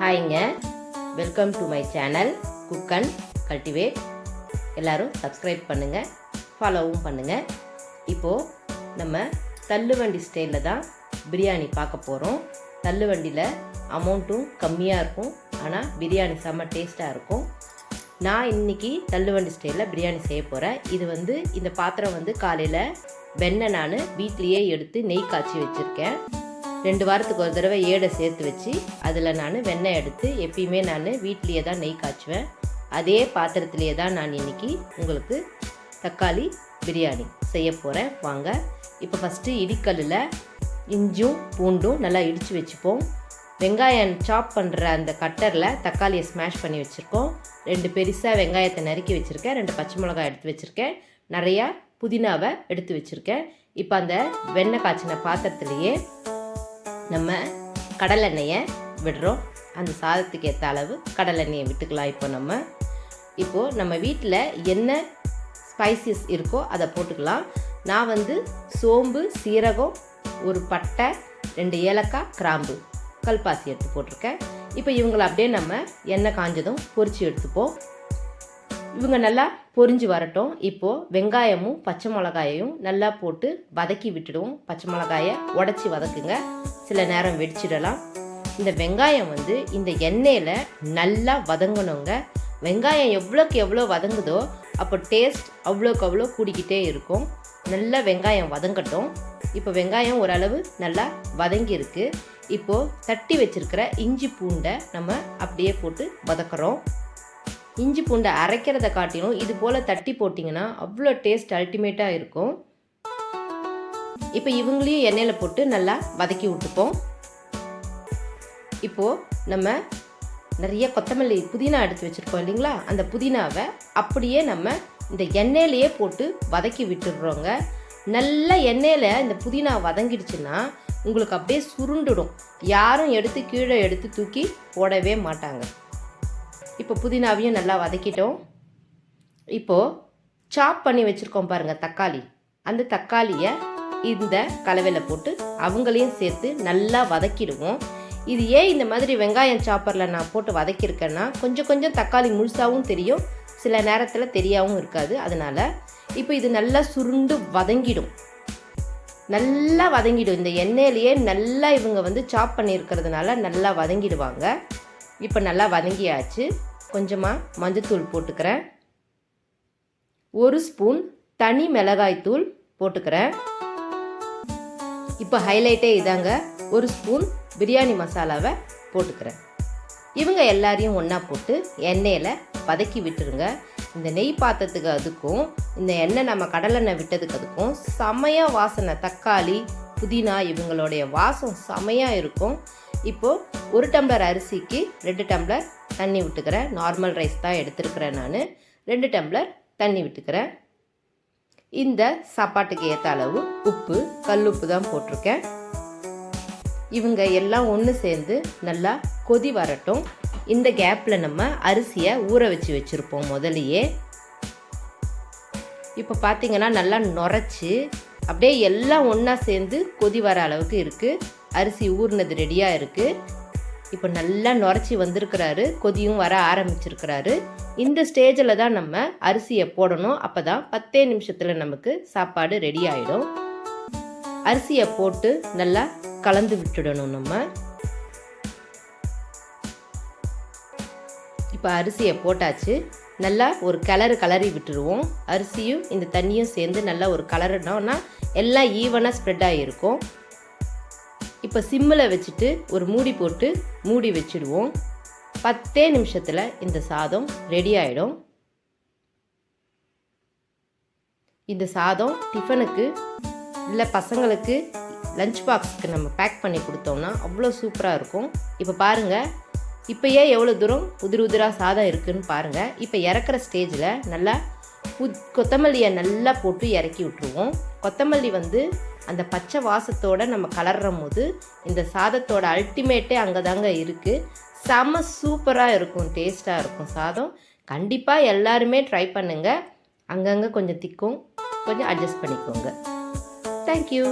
ஹாய்ங்க. Welcome to my channel cook and cultivate எல்லோரும் subscribe பண்ணுங்கள் ஃபாலோவும் பண்ணுங்கள் இப்போது நம்ம தள்ளுவண்டி ஸ்டைலில் தான் பிரியாணி பார்க்க போகிறோம் தள்ளுவண்டியில் அமௌண்ட்டும் கம்மியாக இருக்கும் ஆனால் பிரியாணி செம்ம டேஸ்ட்டாக இருக்கும். நான் இன்னைக்கு தள்ளுவண்டி ஸ்டைலில் பிரியாணி செய்ய போகிறேன் இது வந்து இந்த பாத்திரம் வந்து காலையில் வெண்ணெய் நான் வீட்லேயே எடுத்து நெய் காய்ச்சி வச்சுருக்கேன். ரெண்டு வாரத்துக்கு ஒரு தடவை ஏடை சேர்த்து வச்சு அதில் நான் வெண்ணெய் எடுத்து எப்பயுமே நான் வீட்லேயே தான் நெய் காய்ச்சுவேன். அதே பாத்திரத்துலேயே தான் நான் இன்னைக்கு உங்களுக்கு தக்காளி பிரியாணி செய்ய போகிறேன் வாங்க இப்போ ஃபஸ்ட்டு இடிக்கல்லில் இஞ்சும் பூண்டும் நல்லா இடித்து வச்சுப்போம். வெங்காயம் சாப் பண்ணுற அந்த கட்டரில் தக்காளியை ஸ்மாஷ் பண்ணி வச்சுருக்கோம். ரெண்டு பெருசாக வெங்காயத்தை நறுக்கி வச்சுருக்கேன். ரெண்டு பச்சை மிளகாய் எடுத்து வச்சுருக்கேன். நிறையா புதினாவை எடுத்து வச்சுருக்கேன். இப்போ அந்த வெண்ணெய் காய்ச்சின பாத்திரத்துலேயே நம்ம கடலெண்ணெயை விடுறோம். அந்த சாதத்துக்கு ஏற்ற அளவு கடலெண்ணெயை விட்டுக்கலாம் இப்போ நம்ம. இப்போது நம்ம வீட்டில் என்ன ஸ்பைசஸ் இருக்கோ அதை போட்டுக்கலாம். நான் வந்து சோம்பு சீரகம் ஒரு பட்டை ரெண்டு ஏலக்காய் கிராம்பு கல்பாசி எடுத்து போட்டிருக்கேன். இப்போ இவங்களை அப்படியே நம்ம எண்ணெய் காஞ்சதும் பொறிச்சு எடுத்துப்போம். இவங்க நல்லா பொரிஞ்சு வரட்டும். இப்போது வெங்காயமும் பச்சை மிளகாயையும் நல்லா போட்டு வதக்கி விட்டுடுவோம். பச்சை மிளகாயை உடச்சி வதக்குங்க. சில நேரம் வெடிச்சிடலாம். இந்த வெங்காயம் வந்து இந்த எண்ணெயில் நல்லா வதங்கணுங்க. வெங்காயம் எவ்வளோக்கு எவ்வளோ வதங்குதோ அப்போ டேஸ்ட் அவ்வளோக்கு அவ்வளோ கூடிக்கிட்டே இருக்கும். நல்லா வெங்காயம் வதங்கட்டும். இப்போ வெங்காயம் ஓரளவு நல்லா வதங்கியிருக்கு. இப்போது தட்டி வச்சிருக்கிற இஞ்சி பூண்டை நம்ம அப்படியே போட்டு வதக்குறோம். இஞ்சி பூண்டை அரைக்கிறத காட்டிலும் இது போல் தட்டி போட்டிங்கன்னா அவ்வளோ டேஸ்ட் அல்டிமேட்டாக இருக்கும். இப்போ இவங்களையும் எண்ணெயில் போட்டு நல்லா வதக்கி விட்டுப்போம். இப்போது நம்ம நிறைய கொத்தமல்லி புதினா எடுத்து வச்சுருக்கோம் இல்லைங்களா? அந்த புதினாவை அப்படியே நம்ம இந்த எண்ணெயிலேயே போட்டு வதக்கி விட்டுடுறோங்க. நல்ல எண்ணெயில் இந்த புதினா வதங்கிடுச்சுன்னா உங்களுக்கு அப்படியே சுருண்டுடும். யாரும் எடுத்து கீழே எடுத்து தூக்கி போடவே மாட்டாங்க. இப்போ புதினாவையும் நல்லா வதக்கிட்டோம். இப்போது சாப் பண்ணி வச்சுருக்கோம் பாருங்கள் தக்காளி. அந்த தக்காளியை இந்த கலவையில் போட்டு அவங்களையும் சேர்த்து நல்லா வதக்கிடுவோம். இது ஏன் இந்த மாதிரி வெங்காயம் சாப்பரில் நான் போட்டு வதக்கியிருக்கேன்னா கொஞ்சம் கொஞ்சம் தக்காளி முழுசாகவும் தெரியும் சில நேரத்தில் தெரியாவும் இருக்காது. அதனால் இப்போ இது நல்லா சுருண்டு வதங்கிடும். நல்லா வதங்கிடும். இந்த எண்ணெயிலேயே நல்லா இவங்க வந்து சாப் பண்ணியிருக்கிறதுனால நல்லா வதங்கிடுவாங்க. இப்போ நல்லா வதங்கியாச்சு. கொஞ்சமாக மஞ்சத்தூள் போட்டுக்கிறேன். ஒரு ஸ்பூன் தனி மிளகாய் தூள் போட்டுக்கிறேன். இப்போ ஹைலைட்டே இதாங்க ஒரு ஸ்பூன் பிரியாணி மசாலாவை போட்டுக்கிறேன். இவங்க எல்லாரையும் ஒன்றா போட்டு எண்ணெயில் வதக்கி விட்டுருங்க. இந்த நெய் பாத்திரத்துக்கு அதுக்கும் இந்த எண்ணெய் நம்ம கடலெண்ணெய் விட்டதுக்கு அதுக்கும் செமையாக வாசனை தக்காளி புதினா இவங்களுடைய வாசம் செமையாக இருக்கும். இப்போது ஒரு டம்ளர் அரிசிக்கு ரெண்டு டம்ளர் தண்ணி விட்டுக்கிறேன். நார்மல் ரைஸ் தான் எடுத்துருக்கிறேன் நான். ரெண்டு டம்ளர் தண்ணி விட்டுக்கிறேன். இந்த சாப்பாட்டுக்கு ஏற்ற அளவு உப்பு கல் உப்பு தான் போட்டிருக்கேன். இவங்க எல்லாம் ஒன்று சேர்ந்து நல்லா கொதி வரட்டும். இந்த கேப்பில் நம்ம அரிசியை ஊற வச்சு வச்சுருப்போம் முதலையே இப்போ பார்த்தீங்கன்னா நல்லா நுரைச்சி அப்படியே எல்லாம் ஒன்றா சேர்ந்து கொதி வர அளவுக்கு இருக்குது அரிசி ஊறினது ரெடியாக இருக்குது இப்போ நல்லா நுரைச்சி வந்திருக்கிறாரு கொதியும் வர ஆரம்பிச்சிருக்கிறாரு. இந்த ஸ்டேஜில் தான் நம்ம அரிசியை போடணும். அப்போ தான் பத்தே நிமிஷத்தில் நமக்கு சாப்பாடு ரெடி ஆகிடும் அரிசியை போட்டு நல்லா கலந்து விட்டுடணும் நம்ம. இப்போ அரிசியை போட்டாச்சு. நல்லா ஒரு கலரு கலரி விட்டுருவோம். அரிசியும் இந்த தண்ணியும் சேர்ந்து நல்லா ஒரு கலரினோன்னா எல்லாம் ஈவனாக ஸ்ப்ரெட் ஆகிருக்கும் இப்போ சிம்மில் வச்சுட்டு ஒரு மூடி போட்டு மூடி வச்சுடுவோம். பத்தே நிமிஷத்தில் இந்த சாதம் ரெடி ஆகிடும் இந்த சாதம் டிஃபனுக்கு இல்லை பசங்களுக்கு லஞ்ச் பாக்ஸுக்கு நம்ம பேக் பண்ணி கொடுத்தோம்னா அவ்வளோ சூப்பராக இருக்கும். இப்போ பாருங்கள் இப்போயே எவ்வளோ தூரம் உதிர் உதிராக சாதம் இருக்குதுன்னு பாருங்கள் இப்போ இறக்குற ஸ்டேஜில் நல்லா கொத்தமல்லியை நல்லா போட்டு இறக்கி விட்ருவோம் கொத்தமல்லி வந்து அந்த பச்சை வாசத்தோடு நம்ம கலர்றும் போது இந்த சாதத்தோட அல்டிமேட்டே அங்கே தாங்க இருக்குது செம சூப்பராக இருக்கும் டேஸ்ட்டாக இருக்கும் சாதம். கண்டிப்பாக எல்லாருமே ட்ரை பண்ணுங்கள் அங்கங்கே கொஞ்சம் திக்கும் கொஞ்சம் அட்ஜஸ்ட் பண்ணிக்கோங்க. தேங்க்யூ